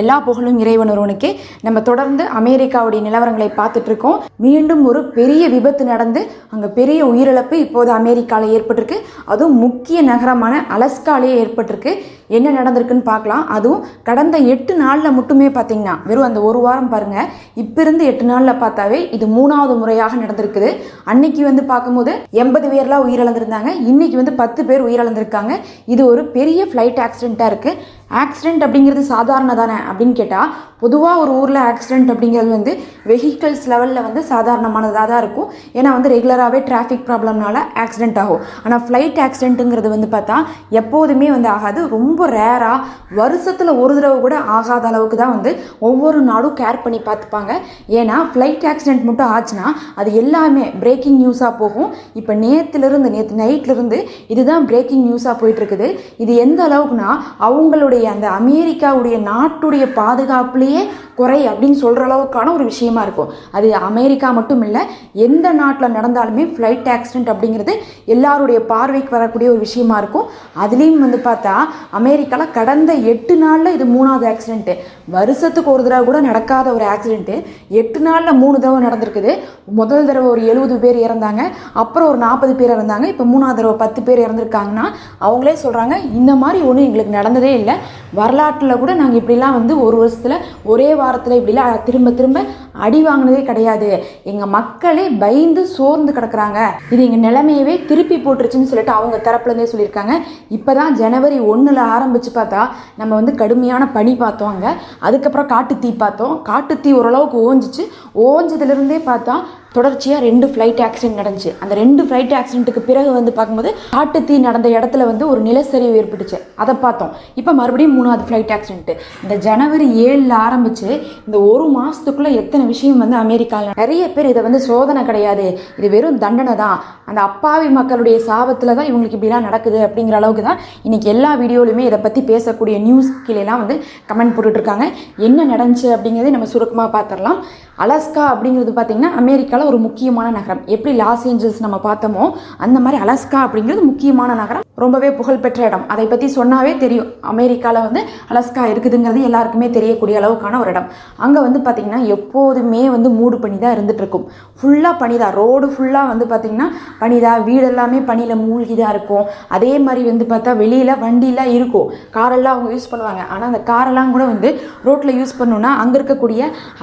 எல்லா புகழும் இறைவன் ஒருவனுக்கே. நம்ம தொடர்ந்து அமெரிக்காவுடைய நிலவரங்களை பார்த்துட்டு இருக்கோம் மீண்டும் ஒரு பெரிய விபத்து நடந்து அங்கே பெரிய உயிரிழப்பு இப்போது அமெரிக்காவில் ஏற்பட்டிருக்கு. அதுவும் முக்கிய நகரமான அலஸ்காலேயே ஏற்பட்டிருக்கு. என்ன நடந்திருக்குன்னு பார்க்கலாம். அதுவும் கடந்த எட்டு நாளில் மட்டுமே பார்த்தீங்கன்னா வெறும் அந்த ஒரு வாரம் பாருங்கள் இப்போ இருந்து எட்டு நாளில் பார்த்தாவே இது மூணாவது முறையாக நடந்திருக்குது. அன்னைக்கு வந்து பார்க்கும்போது எண்பது பேர்லாம் உயிரிழந்திருந்தாங்க. இன்னைக்கு வந்து பத்து பேர் உயிரிழந்திருக்காங்க. இது ஒரு பெரிய ஃப்ளைட் ஆக்சிடெண்ட்டாக இருக்குது ஆக்சிடெண்ட் அப்படிங்கிறது சாதாரண தானே அப்படின்னு கேட்டால் பொதுவாக ஒரு ஊரில் ஆக்சிடெண்ட் அப்படிங்கிறது வந்து வெஹிக்கிள்ஸ் லெவலில் வந்து சாதாரணமானதாக தான் இருக்கும். ஏன்னா வந்து ரெகுலராகவே டிராஃபிக் ப்ராப்ளம்னால ஆக்சிடெண்ட் ஆகும். ஆனால் ஃப்ளைட் ஆக்சிடெண்ட்டுங்கிறது வந்து பார்த்தா எப்போதுமே வந்து ஆகாது. ரொம்ப ரேராக வருஷத்தில் ஒரு தடவை கூட ஆகாத அளவுக்கு தான் வந்து ஒவ்வொரு நாடும் கேர் பண்ணி பார்த்துப்பாங்க. ஏன்னா ஃப்ளைட் ஆக்சிடெண்ட் மட்டும் ஆச்சுன்னா அது எல்லாமே பிரேக்கிங் நியூஸாக போகும். இப்போ நேற்றுலேருந்து நேற்று நைட்லேருந்து இதுதான் பிரேக்கிங் நியூஸாக போயிட்டுருக்குது இது எந்த அளவுக்குனா அவங்களுடைய அந்த அமெரிக்காவுடைய நாட்டுடைய பாதுகாப்புலேயே குறை அப்படின்னு சொல்கிற அளவுக்கான ஒரு விஷயமா இருக்கும். அது அமெரிக்கா மட்டும் இல்லை எந்த நாட்டில் நடந்தாலுமே ஃப்ளைட் ஆக்சிடென்ட் அப்படிங்கிறது எல்லாருடைய பார்வைக்கு வரக்கூடிய ஒரு விஷயமா இருக்கும். அதுலேயும் வந்து பார்த்தா அமெரிக்காவில் கடந்த எட்டு நாளில் இது மூணாவது ஆக்சிடென்ட்டு வருஷத்துக்கு ஒரு தடவை கூட நடக்காத ஒரு ஆக்சிடென்ட்டு எட்டு நாளில் மூணு தடவை நடந்திருக்குது. முதல் தடவை ஒரு எழுபது பேர் இறந்தாங்க. அப்புறம் ஒரு நாற்பது பேர் இறந்தாங்க. இப்போ மூணாவது தடவை பத்து பேர் இறந்துருக்காங்கன்னா அவங்களே சொல்கிறாங்க இந்த மாதிரி ஒன்றும் எங்களுக்கு நடந்ததே இல்லை. வரலாற்றில் கூட நாங்கள் இப்படிலாம் வந்து ஒரு வருஷத்தில் ஒரே வாரத்தில் இப்படிலாம் திரும்ப திரும்ப அடி வாங்கினதே கிடையாது. எங்கள் மக்களே பயந்து சோர்ந்து கிடக்குறாங்க. இது எங்கள் நிலைமையவே திருப்பி போட்டுருச்சுன்னு சொல்லிட்டு அவங்க தரப்புலேருந்தே சொல்லியிருக்காங்க. இப்போ தான் ஜனவரி ஒன்றில் ஆரம்பித்து பார்த்தா நம்ம வந்து கடுமையான பனி பார்த்தோங்க அதுக்கப்புறம் காட்டுத்தீ பார்த்தோம். காட்டுத்தீ ஓரளவுக்கு ஓஞ்சிச்சு. ஓஞ்சதுலேருந்தே பார்த்தா தொடர்ச்சியாக ரெண்டு ஃப்ளைட் ஆக்சிடென்ட் நடந்துச்சு. அந்த ரெண்டு ஃப்ளைட் ஆக்சிடென்ட்டுக்கு பிறகு வந்து பார்க்கும்போது காட்டுத்தீ நடந்த இடத்துல வந்து ஒரு நிலச்சரிவு ஏற்பட்டுச்சு. அதை பார்த்தோம். இப்போ மறுபடியும் மூணாவது ஃப்ளைட் ஆக்சிடென்ட்டு இந்த ஜனவரி ஏழில் ஆரம்பித்து இந்த ஒரு மாதத்துக்குள்ளே எத்தனை விஷயம் வந்து அமெரிக்காவில் நிறைய பேர் இதை வந்து சோதனை கிடையாது. இது வெறும் தண்டனை தான். அந்த அப்பாவி மக்களுடைய சாபத்தில் தான் இவங்களுக்கு இப்படிலாம் நடக்குது அப்படிங்கிற அளவுக்கு தான் இன்றைக்கி எல்லா வீடியோலையுமே இதை பற்றி பேசக்கூடிய நியூஸ் கீழேலாம் வந்து கமெண்ட் போட்டுட்ருக்காங்க என்ன நடந்துச்சு அப்படிங்கிறதே நம்ம சுருக்கமாக பார்த்துடலாம். அலஸ்கா அப்படிங்கிறது பார்த்திங்கன்னா அமெரிக்காவில் ஒரு முக்கியமான நகரம். எப்படி லாஸ் ஏஞ்சல்ஸ் நம்ம பார்த்தோமோ அந்த மாதிரி அலஸ்கா அப்படிங்கிறது முக்கியமான நகரம். ரொம்பவே புகழ்பெற்ற இடம். அதை பற்றி சொன்னாவே தெரியும். அமெரிக்காவில் வந்து அலஸ்கா இருக்குதுங்கிறது எல்லாருக்குமே தெரியக்கூடிய அளவுக்கான ஒரு இடம். அங்கே வந்து பார்த்திங்கன்னா எப்போதுமே வந்து மூடு பனி தான் இருந்துகிட்ருக்கும் ஃபுல்லாக பனி தான் ரோடு ஃபுல்லாக வந்து பார்த்திங்கன்னா பனி தான் வீடு எல்லாமே பனியில் மூழ்கி தான் இருக்கும். அதே மாதிரி வந்து பார்த்தா வெளியில் வண்டிலாம் இருக்கும். காரெல்லாம் அவங்க யூஸ் பண்ணுவாங்க. ஆனால் அந்த காரெல்லாம் கூட வந்து ரோட்டில் யூஸ் பண்ணோன்னா அங்கே இருக்கக்கூடிய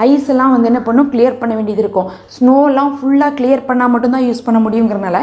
ஐஸ் எல்லாம் வந்து என்ன பண்ணும் கிளியர் பண்ண வேண்டியது இருக்கும். ஸ்னோலாம் ஃபுல்லாக கிளியர் பண்ணால் மட்டும்தான் யூஸ் பண்ண முடியுங்கிறனால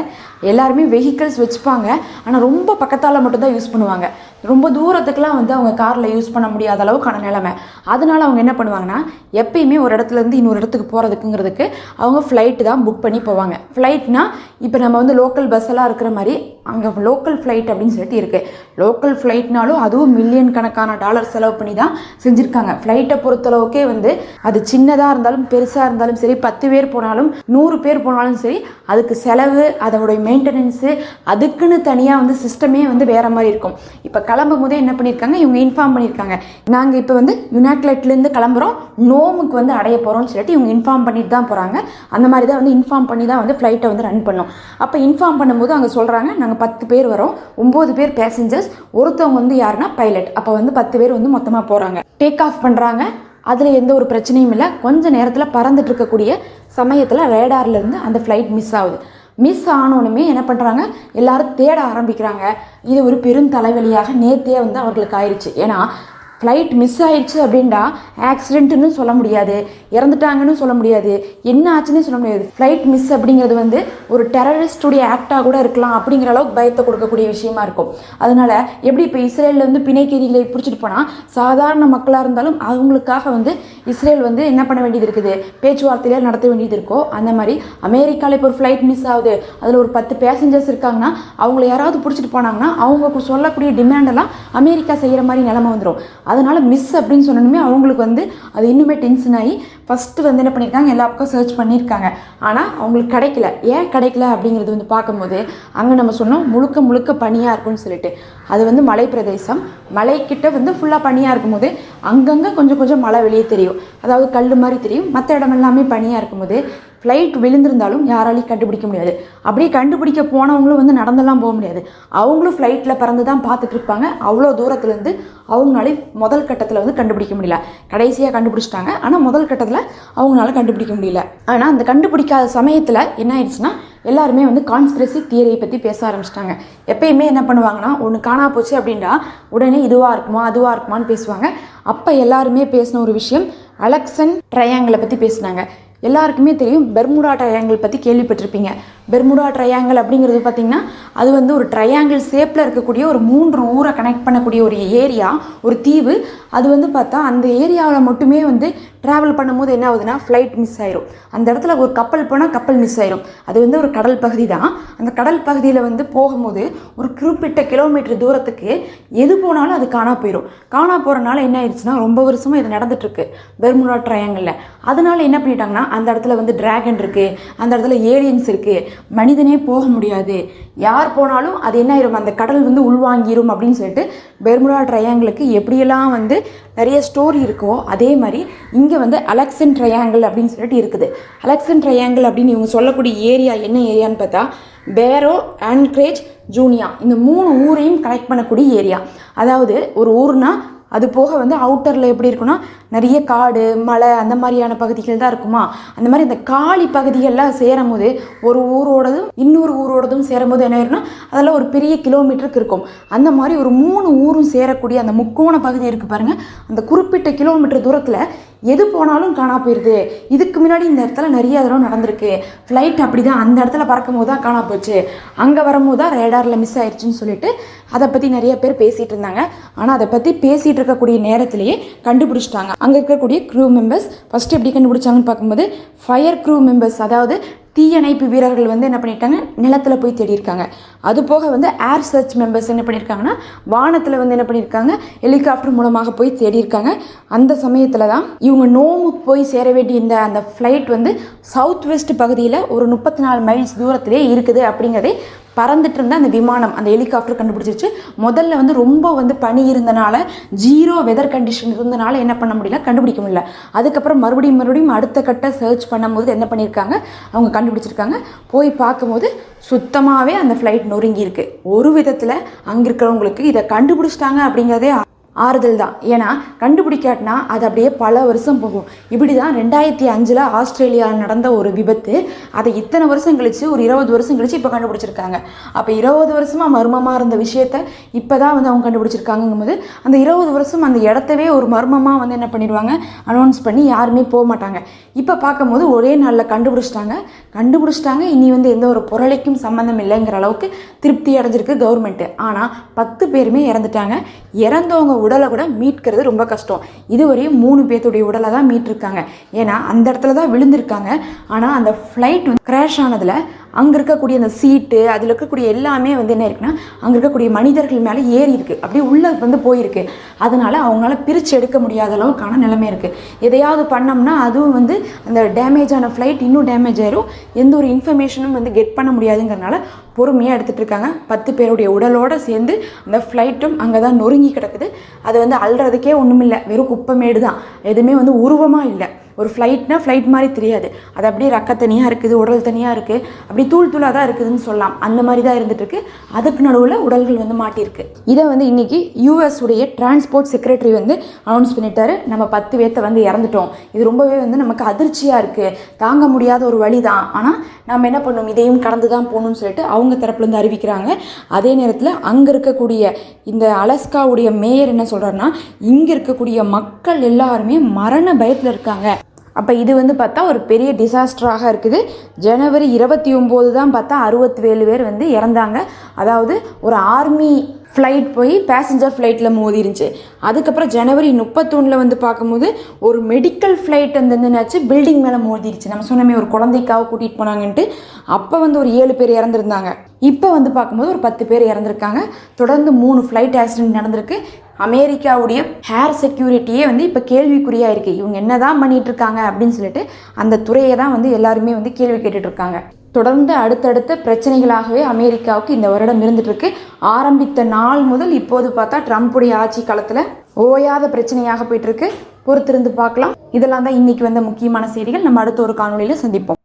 எல்லாருமே வெஹிக்கிள்ஸ் வச்சுப்பாங்க. ஆனால் ரொம்ப பக்கத்தால் மட்டும்தான் யூஸ் பண்ணுவாங்க. ரொம்ப தூரத்துக்குலாம் வந்து அவங்க காரில் யூஸ் பண்ண முடியாத அளவுக்கான நிலமை. அதனால அவங்க என்ன பண்ணுவாங்கன்னா எப்பயுமே ஒரு இடத்துலேருந்து இன்னொரு இடத்துக்கு போகிறதுக்குங்கிறதுக்கு அவங்க ஃப்ளைட்டு தான் புக் பண்ணி போவாங்க. ஃப்ளைட்னா இப்போ நம்ம வந்து லோக்கல் பஸ் எல்லாம் இருக்கிற மாதிரி அங்கே லோக்கல் ஃப்ளைட் அப்படின்னு சொல்லிட்டு இருக்குது லோக்கல் ஃப்ளைட்னாலும் அதுவும் மில்லியன் கணக்கான டாலர் செலவு பண்ணி தான் செஞ்சுருக்காங்க. ஃப்ளைட்டை பொறுத்தளவுக்கே வந்து அது சின்னதாக இருந்தாலும் பெருசாக இருந்தாலும் சரி பத்து பேர் போனாலும் நூறு பேர் போனாலும் சரி அதுக்கு செலவு அதனுடைய மெயின்டெனன்ஸு அதுக்குன்னு தனியாக வந்து சிஸ்டமே வந்து வேறு மாதிரி இருக்கும். இப்போ கிளம்பும் போதே என்ன பண்ணியிருக்காங்க? இவங்க இன்ஃபார்ம் பண்ணியிருக்காங்க. நாங்கள் இப்போ வந்து யுனைட்லெட்லேருந்து கிளம்புறோம். நோமுக்கு வந்து அடைய போகிறோம்னு சொல்லிட்டு இவங்க இன்ஃபார்ம் பண்ணிட்டு தான் போகிறாங்க அந்த மாதிரி தான் வந்து இன்ஃபார்ம் பண்ணி தான் வந்து ஃப்ளைட்டை வந்து ரன் பண்ணோம். அப்போ இன்ஃபார்ம் பண்ணும்போது அங்கே சொல்கிறாங்க நாங்கள் பத்து பேர் வரோம். ஒம்பது பேர் பேசஞ்சர்ஸ் ஒருத்தவங்க வந்து யாருன்னா பைலட் அப்போ வந்து பத்து பேர் வந்து மொத்தமாக போகிறாங்க டேக் ஆஃப் பண்ணுறாங்க அதில் எந்த ஒரு பிரச்சனையும் இல்லை. கொஞ்சம் நேரத்தில் பறந்துட்டு இருக்கக்கூடிய சமயத்தில் ரேடார்லேருந்து அந்த ஃப்ளைட் மிஸ் ஆகுது. மிஸ் ஆனோனுமே என்ன பண்ணுறாங்க எல்லாரும் தேட ஆரம்பிக்கிறாங்க. இது ஒரு பெரும் தலைவலியாக நேர்த்தியே வந்து அவர்களுக்கு ஆயிடுச்சு ஏன்னா ஃப்ளைட் மிஸ் ஆயிடுச்சு அப்படின்டா ஆக்சிடென்ட்டுன்னு சொல்ல முடியாது. இறந்துட்டாங்கன்னு சொல்ல முடியாது. என்ன ஆச்சுன்னு சொல்ல முடியாது. ஃப்ளைட் மிஸ் அப்படிங்கிறது வந்து ஒரு டெரரிஸ்டுடைய ஆக்டாக கூட இருக்கலாம் அப்படிங்கிற அளவுக்கு பயத்தை கொடுக்கக்கூடிய விஷயமா இருக்கும். அதனால எப்படி இப்போ இஸ்ரேலில் வந்து பிணை பிடிச்சிட்டு போனால் சாதாரண மக்களாக இருந்தாலும் அவங்களுக்காக வந்து இஸ்ரேல் வந்து என்ன பண்ண வேண்டியது இருக்குது? பேச்சுவார்த்தையிலே நடத்த வேண்டியது இருக்கோ? அந்த மாதிரி அமெரிக்காவில் இப்போ ஒரு ஃப்ளைட் மிஸ் ஆகுது. அதில் ஒரு பத்து பேசஞ்சர்ஸ் இருக்காங்கன்னா அவங்கள யாராவது பிடிச்சிட்டு போனாங்கன்னா அவங்க சொல்லக்கூடிய டிமாண்டெல்லாம் அமெரிக்கா செய்கிற மாதிரி நிலமை வந்துடும் அதனால் மிஸ் அப்படின்னு சொன்னணுமே அவங்களுக்கு வந்து அது இன்னுமே டென்ஷன் ஆகி ஃபஸ்ட்டு வந்து என்ன பண்ணியிருக்காங்க எல்லா பக்கம் சர்ச் பண்ணியிருக்காங்க ஆனால் அவங்களுக்கு கிடைக்கல. ஏன் கிடைக்கல அப்படிங்கிறது வந்து பார்க்கும்போது அங்கே நம்ம சொன்னோம் முழுக்க முழுக்க பனியாக இருக்கும்னு சொல்லிட்டு. அது வந்து மலை பிரதேசம். மலைக்கிட்ட வந்து ஃபுல்லாக பனியாக இருக்கும்போது அங்கங்கே கொஞ்சம் கொஞ்சம் மழை வெளியே தெரியும். அதாவது கல் மாதிரி தெரியும். மற்ற இடம் எல்லாமே பனியாக இருக்கும்போது ஃப்ளைட் விழுந்திருந்தாலும் யாராலையும் கண்டுபிடிக்க முடியாது. அப்படியே கண்டுபிடிக்க போனவங்களும் வந்து நடந்தெல்லாம் போக முடியாது. அவங்களும் ஃப்ளைட்டில் பறந்து தான் பார்த்துட்டு இருப்பாங்க. அவ்வளோ தூரத்துலேருந்து அவங்களாலே முதல் கட்டத்தில் வந்து கண்டுபிடிக்க முடியல. கடைசியாக கண்டுபிடிச்சிட்டாங்க. ஆனால் முதல் கட்டத்தில் அவங்களால கண்டுபிடிக்க முடியல. ஆனால் அந்த கண்டுபிடிக்காத சமயத்தில் என்ன ஆயிடுச்சுன்னா எல்லாருமே வந்து கான்ஸ்பிரசி தியரியை பற்றி பேச ஆரம்பிச்சிட்டாங்க. எப்பயுமே என்ன பண்ணுவாங்கன்னா ஒன்று காணா போச்சு அப்படின்னா உடனே இதுவாக இருக்குமா அதுவாக இருக்குமான்னு பேசுவாங்க. அப்போ எல்லாருமே பேசின ஒரு விஷயம் அலெக்சன் ட்ரையாங்கிளை பற்றி பேசினாங்க. எல்லாருக்குமே தெரியும் பெர்முடா ட்ரையாங்கிள் பற்றி கேள்விப்பட்டிருப்பீங்க. பெர்முடா ட்ரையாங்கிள் அப்படிங்கிறது பார்த்திங்கன்னா அது வந்து ஒரு ட்ரையாங்கிள் ஷேப்பில் இருக்கக்கூடிய ஒரு மூன்று ஊரை கனெக்ட் பண்ணக்கூடிய ஒரு ஏரியா ஒரு தீவு. அது வந்து பார்த்தா அந்த ஏரியாவில் மட்டுமே வந்து ட்ராவல் பண்ணும்போது என்ன ஆகுதுன்னா ஃப்ளைட் மிஸ் ஆயிரும். அந்த இடத்துல ஒரு கப்பல் போனால் கப்பல் மிஸ் ஆயிரும். அது வந்து ஒரு கடல் பகுதி தான். அந்த கடல் பகுதியில் வந்து போகும்போது ஒரு குறிப்பிட்ட கிலோமீட்டர் தூரத்துக்கு எது போனாலும் அது காணா போயிடும் காணா போகிறனால என்ன ஆயிடுச்சுன்னா ரொம்ப வருஷமாக இது நடந்துட்டுருக்கு பெர்முடா ட்ரையாங்கிளில் அதனால என்ன பண்ணிட்டாங்கன்னா அந்த இடத்துல வந்து டிராகன் இருக்குது அந்த இடத்துல ஏலியன்ஸ் இருக்குது மனிதனே போக முடியாது. யார் போனாலும் அது என்ன ஆயிரும்? அந்த கடல் வந்து உள்வாங்கிரும் அப்படின்னு சொல்லிட்டு பெர்முடா ட்ரையாங்கிளுக்கு எப்படியெல்லாம் வந்து நிறைய ஸ்டோரி இருக்கோ அதே மாதிரி இங்கே வந்து அலெக்சன் ட்ரையாங்கிள் அப்படின்னு சொல்லிட்டு இருக்குது. அலெக்சன் ட்ரையாங்கிள் அப்படின்னு இவங்க சொல்லக்கூடிய ஏரியா என்ன ஏரியான்னு பார்த்தா பேரோ ஆன்க்ரேஜ் ஜூனியா இந்த மூணு ஊரையும் கனெக்ட் பண்ணக்கூடிய ஏரியா அதாவது ஒரு ஊர்னால் அது போக வந்து அவுட்டரில் எப்படி இருக்குன்னா நிறைய காடு மலை அந்த மாதிரியான பகுதிகள் தான் இருக்குமா? அந்த மாதிரி இந்த காலி பகுதிகள்லாம் சேரும் போது ஒரு ஊரோடதும் இன்னொரு ஊரோடதும் சேரும் போது என்ன ஆயிரும்னா அதெல்லாம் ஒரு பெரிய கிலோமீட்டருக்கு இருக்கும். அந்த மாதிரி ஒரு மூணு ஊரும் சேரக்கூடிய அந்த முக்கோண பகுதி இருக்குது பாருங்கள் அந்த குறிப்பிட்ட கிலோமீட்டர் தூரத்தில் எது போனாலும் காணா போயிடுது இதுக்கு முன்னாடி இந்த இடத்துல நிறைய தடவை நடந்திருக்கு. ஃப்ளைட் அப்படி தான் அந்த இடத்துல பறக்கும் போது தான் காணா போச்சு. அங்கே வரும்போது தான் ரேடாரில் மிஸ் ஆயிடுச்சுன்னு சொல்லிட்டு அதை பற்றி நிறைய பேர் பேசிகிட்டு இருந்தாங்க. ஆனால் அதை பற்றி பேசிகிட்டு இருக்கக்கூடிய நேரத்திலேயே கண்டுபிடிச்சிட்டாங்க. அங்கே இருக்கக்கூடிய க்ரூ மெம்பர்ஸ் ஃபஸ்ட்டு எப்படி கண்டுபிடிச்சாங்கன்னு பார்க்கும்போது ஃபயர் க்ரூ மெம்பர்ஸ் அதாவது தீயணைப்பு வீரர்கள் வந்து என்ன பண்ணிட்டாங்க? நிலத்தில் போய் தேடியிருக்காங்க. அது போக வந்து ஏர் சர்ச் மெம்பர்ஸ் என்ன பண்ணியிருக்காங்கன்னா வானத்தில் வந்து என்ன பண்ணியிருக்காங்க? ஹெலிகாப்டர் மூலமாக போய் தேடியிருக்காங்க. அந்த சமயத்தில் தான் இவங்க நோமு போய் சேர வேண்டிய இந்த அந்த ஃப்ளைட் வந்து சவுத் வெஸ்ட் பகுதியில் ஒரு முப்பத்தி நாலு மைல்ஸ் தூரத்திலே இருக்குது அப்படிங்கிறதே பறந்துட்டு இருந்த அந்த விமானம் அந்த ஹெலிகாப்டர் கண்டுபிடிச்சிருச்சு. முதல்ல வந்து ரொம்ப வந்து பனி இருந்தனால ஜீரோ வெதர் கண்டிஷன் இருந்தனால என்ன பண்ண முடியல கண்டுபிடிக்க முடியல. அதுக்கப்புறம் மறுபடியும் மறுபடியும் அடுத்த கட்ட சர்ச் பண்ணும்போது என்ன பண்ணியிருக்காங்க அவங்க கண்டுபிடிச்சிருக்காங்க. போய் பார்க்கும்போது சுத்தமாகவே அந்த ஃப்ளைட் நொறுங்கி இருக்கு ஒரு விதத்தில் அங்கே இருக்கிறவங்களுக்கு இதை கண்டுபிடிச்சிட்டாங்க அப்படிங்கிறதே ஆறுதல் தான். ஏன்னா கண்டுபிடிக்காட்டினா அது அப்படியே பல வருஷம் போகும். இப்படி தான் ரெண்டாயிரத்தி அஞ்சில் ஆஸ்திரேலியாவில் நடந்த ஒரு விபத்து. அதை இத்தனை வருஷம் கழிச்சு ஒரு இருபது வருஷம் கழித்து இப்போ கண்டுபிடிச்சிருக்காங்க. அப்போ இருபது வருஷமாக மர்மமாக இருந்த விஷயத்த இப்போ தான் வந்து அவங்க கண்டுபிடிச்சிருக்காங்கும் போது அந்த இருபது வருஷம் அந்த இடத்தவே ஒரு மர்மமாக வந்து என்ன பண்ணிடுவாங்க? அனௌன்ஸ் பண்ணி யாருமே போக மாட்டாங்க. இப்போ பார்க்கும்போது ஒரே நாளில் கண்டுபிடிச்சிட்டாங்க. கண்டுபிடிச்சிட்டாங்க. இனி வந்து எந்த ஒரு பொருளைக்கும் சம்மந்தம் இல்லைங்கிற அளவுக்கு திருப்தி அடைஞ்சிருக்கு கவர்மெண்ட்டு ஆனால் பத்து பேருமே இறந்துட்டாங்க. இறந்தவங்க உடலை கூட மீட்கிறது ரொம்ப கஷ்டம். இதுவரையும் மூணு பேர்த்துடைய உடலை தான் மீட்டிருக்காங்க. ஏன்னா அந்த இடத்துல தான் விழுந்திருக்காங்க. ஆனால் அந்த ஃப்ளைட் வந்து கிராஷ் ஆனதில் அங்கே இருக்கக்கூடிய அந்த சீட்டு அதில் இருக்கக்கூடிய எல்லாமே வந்து என்ன இருக்குன்னா அங்கே இருக்கக்கூடிய மனிதர்கள் மேலே ஏறி இருக்குது அப்படியே உள்ளே வந்து போயிருக்கு. அதனால் அவங்களால பிரித்து எடுக்க முடியாத அளவுக்கான நிலைமை இருக்குது எதையாவது பண்ணோம்னா அதுவும் வந்து அந்த டேமேஜான ஃப்ளைட் இன்னும் டேமேஜ் ஆயிரும். எந்த ஒரு இன்ஃபர்மேஷனும் வந்து கெட் பண்ண முடியாதுங்கிறனால பொறுமையாக எடுத்துகிட்டு இருக்காங்க. பத்து பேருடைய உடலோடு சேர்ந்து அந்த ஃப்ளைட்டும் அங்கே தான் நொறுங்கி கிடக்குது. அது வந்து அல்றதுக்கே ஒன்றும் இல்லை வெறும் குப்பமேடு தான். எதுவுமே வந்து உருவமாக இல்லை. ஒரு ஃப்ளைட்னா ஃப்ளைட் மாதிரி தெரியாது. அது அப்படியே ரக்க தனியாக இருக்குது உடல் தனியாக இருக்குது அப்படி தூள் தூளாக தான் இருக்குதுன்னு சொல்லலாம். அந்த மாதிரி தான் இருந்துகிட்ருக்கு அதுக்கு நடுவில் உடல்கள் வந்து மாட்டியிருக்கு. இதை வந்து இன்றைக்கி யூஎஸ் உடைய டிரான்ஸ்போர்ட் செக்ரட்டரி வந்து அனௌன்ஸ் பண்ணிட்டாரு. நம்ம பத்து பேர்த்த வந்து இறந்துட்டோம். இது ரொம்பவே வந்து நமக்கு அதிர்ச்சியாக இருக்குது தாங்க முடியாத ஒரு வழி தான் ஆனால் நம்ம என்ன பண்ணணும் இதையும் கடந்து தான் போகணும்னு சொல்லிட்டு அவங்க தரப்புலேருந்து அறிவிக்கிறாங்க. அதே நேரத்தில் அங்கே இருக்கக்கூடிய இந்த அலஸ்காவுடைய மேயர் என்ன சொல்கிறாருன்னா இங்கே இருக்கக்கூடிய மக்கள் எல்லாருமே மரண பயத்தில் இருக்காங்க. அப்போ இது வந்து பார்த்தா ஒரு பெரிய டிசாஸ்டராக இருக்குது. ஜனவரி இருபத்தி ஒம்போது தான் பார்த்தா அறுபத்தி ஏழு பேர் வந்து இறந்தாங்க. அதாவது ஒரு ஆர்மி ஃப்ளைட் போய் பேசஞ்சர் ஃப்ளைட்டில் மோதிருந்துச்சு அதுக்கப்புறம் ஜனவரி முப்பத்தொன்னில் வந்து பார்க்கும்போது ஒரு மெடிக்கல் ஃப்ளைட் வந்து என்னாச்சு பில்டிங் மேலே மோதிருச்சு. நம்ம சொன்னமே ஒரு குழந்தைக்காக கூட்டிகிட்டு போனாங்கன்ட்டு. அப்போ வந்து ஒரு ஏழு பேர் இறந்துருந்தாங்க. இப்போ வந்து பார்க்கும்போது ஒரு பத்து பேர் இறந்துருக்காங்க. தொடர்ந்து மூணு ஃப்ளைட் ஆக்சிடென்ட் நடந்திருக்கு. அமெரிக்காவுடைய ஹேர் செக்யூரிட்டியே வந்து இப்போ கேள்விக்குறியாக இருக்குது இவங்க என்ன தான் பண்ணிகிட்ருக்காங்க இருக்காங்க அப்படின்னு சொல்லிட்டு அந்த துறையை தான் வந்து எல்லாருமே வந்து கேள்வி கேட்டுட்ருக்காங்க தொடர்ந்து அடுத்தடுத்த பிரச்சனைகளாகவே அமெரிக்காவுக்கு இந்த வருடம் இருந்துட்டுருக்கு. ஆரம்பித்த நாள் முதல் இப்போது பார்த்தா ட்ரம்ப்புடைய ஆட்சி காலத்தில் ஓயாத பிரச்சனையாக போயிட்டுருக்கு. பொறுத்திருந்து பார்க்கலாம். இதெல்லாம் தான் இன்னைக்கு வந்த முக்கியமான செய்திகள். நம்ம அடுத்த ஒரு காணொலியில் சந்திப்போம்.